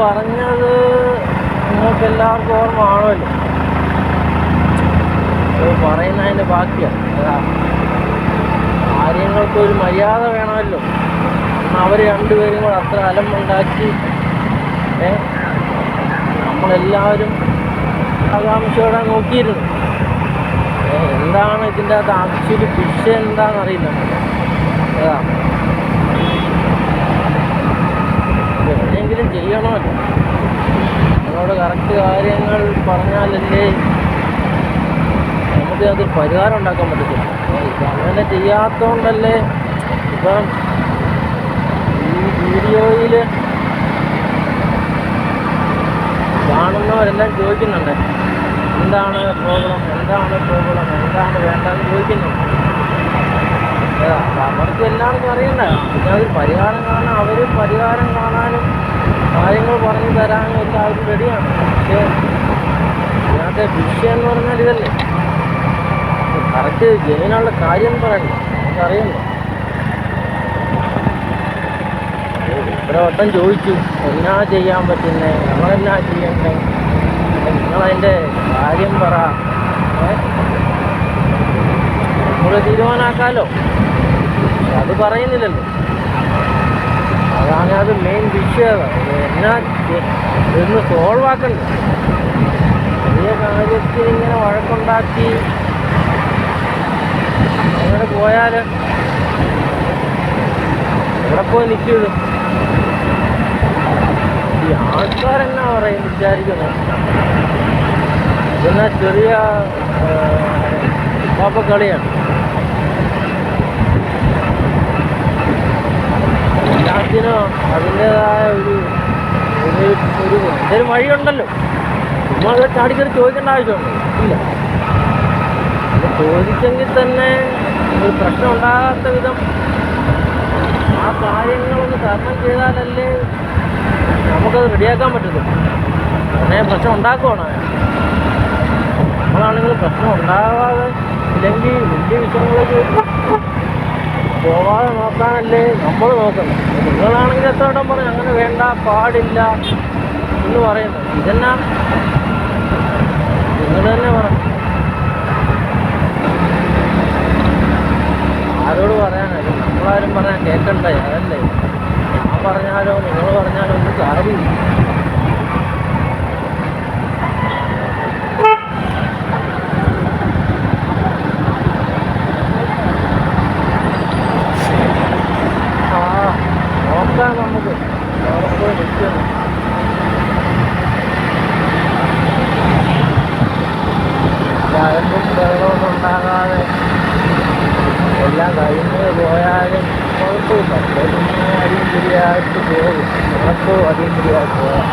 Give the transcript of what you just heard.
പറഞ്ഞത് നിങ്ങൾക്ക് എല്ലാവർക്കും ഓർമ്മ ആണല്ലോ പറയുന്ന അതിന്റെ ബാക്കിയാണ് കാര്യങ്ങൾക്ക് ഒരു മര്യാദ വേണമല്ലോ. അവർ രണ്ടുപേരും കൂടെ അത്ര അലമ്പുണ്ടാക്കി നമ്മളെല്ലാവരും ആകാംക്ഷയോടെ നോക്കിയിരുന്നു. എന്താണ് ഇതിന്റെ അകത്ത് ആക്ച്വലി വിഷയം എന്താണെന്നറിയില്ല. അതാണ് പറഞ്ഞാലല്ലേ നമുക്ക് അത് പരിഹാരം ഉണ്ടാക്കാൻ പറ്റത്തില്ല അങ്ങനെ ചെയ്യാത്തതുകൊണ്ടല്ലേ ഇപ്പം ഈ വീഡിയോയിൽ കാണുന്നവരെല്ലാം ചോദിക്കുന്നുണ്ട്. എന്താണ് പ്രോബ്ലം? എന്താണ് പ്രോബ്ലം? എന്താണ് വേണ്ടതെന്ന് ചോദിക്കുന്നുണ്ട്. അവർക്ക് എല്ലാവർക്കും അറിയണ്ട. അതിൽ പരിഹാരം കാണാൻ അവർ പരിഹാരം കാണാനും കാര്യങ്ങൾ പറഞ്ഞു തരാനും എല്ലാവരും റെഡിയാണ് പക്ഷേ ഇതിനകത്തെ വിഷയം എന്ന് പറഞ്ഞാൽ ഇതല്ലേ? കറക്റ്റ് ജനുവിനുള്ള കാര്യം പറയണ്ട നമുക്കറിയണ്ടോ ഇത്ര വട്ടം ചോദിച്ചു എന്നാ ചെയ്യാൻ പറ്റുന്നേ? നമ്മളെന്നാ ചെയ്യണ്ടേ? നിങ്ങളതിന്റെ കാര്യം പറ. നമ്മൾ നമുക്ക് തീരുമാനമാക്കാമല്ലോ അത് പറയുന്നില്ലല്ലോ. അതാണ് അത് മെയിൻ വിഷയം. എന്നാ ഇതൊന്ന് സോൾവ് ആക്കണ്ടേ? ഇങ്ങനെ വഴക്കുണ്ടാക്കി. അവിടെ പോയാൽ എവിടെ പോയി നിൽക്കും ഈ ആൾക്കാരെന്നാ പറയും വിചാരിക്കുന്നത്? ഇതെന്നാ ചെറിയ പാപ്പക്കളിയാണ് എല്ലാത്തിനും അതിന്റെതായ ഒരു ഒരു വഴിയുണ്ടല്ലോ. ചുമ്മാ അത് ചാടിക്കറി ചോദിക്കേണ്ട ആവശ്യമുണ്ടോ ഇല്ല. ചോദിച്ചെങ്കിൽ തന്നെ ഒരു പ്രശ്നം ഉണ്ടാകാത്ത വിധം ആ കാര്യങ്ങളൊന്ന് തരണം ചെയ്താലല്ലേ നമുക്കത് റെഡിയാക്കാൻ പറ്റത്തുള്ളൂ. ഉടനെ പ്രശ്നം ഉണ്ടാക്കുവാണ് നമ്മളാണെങ്കിൽ പ്രശ്നം ഉണ്ടാകാതെ ഇല്ലെങ്കിൽ വലിയ വിഷയങ്ങളിലേക്ക് പോവാതെ നോക്കാനല്ലേ നമ്മൾ നോക്കണം നിങ്ങളാണെങ്കിൽ എത്ര ഇടം പറഞ്ഞു അങ്ങനെ വേണ്ട പാടില്ല എന്ന് പറയുന്നത്. ഇതെന്നാ നിങ്ങൾ തന്നെ പറ ആരോട് പറയാനല്ല നമ്മളാരും പറഞ്ഞാൽ കേൾക്കണ്ടേ അതല്ലേ? ഞാൻ പറഞ്ഞാലോ നിങ്ങൾ പറഞ്ഞാലോ ഒന്നും കാര്യമില്ല ആ നോക്കാം നമുക്ക് അവിടെ പോയി നിൽക്കുന്നു വഴക്കും ബഹളമൊന്നും ഉണ്ടാകാതെ എല്ലാം കഴിഞ്ഞ് പോയാലും കുഴപ്പമില്ല. പിന്നെ അടിയും ശരിയായിട്ട് പോകും. ഉറപ്പോ അടിയും ശരിയായിട്ട് പോകാം.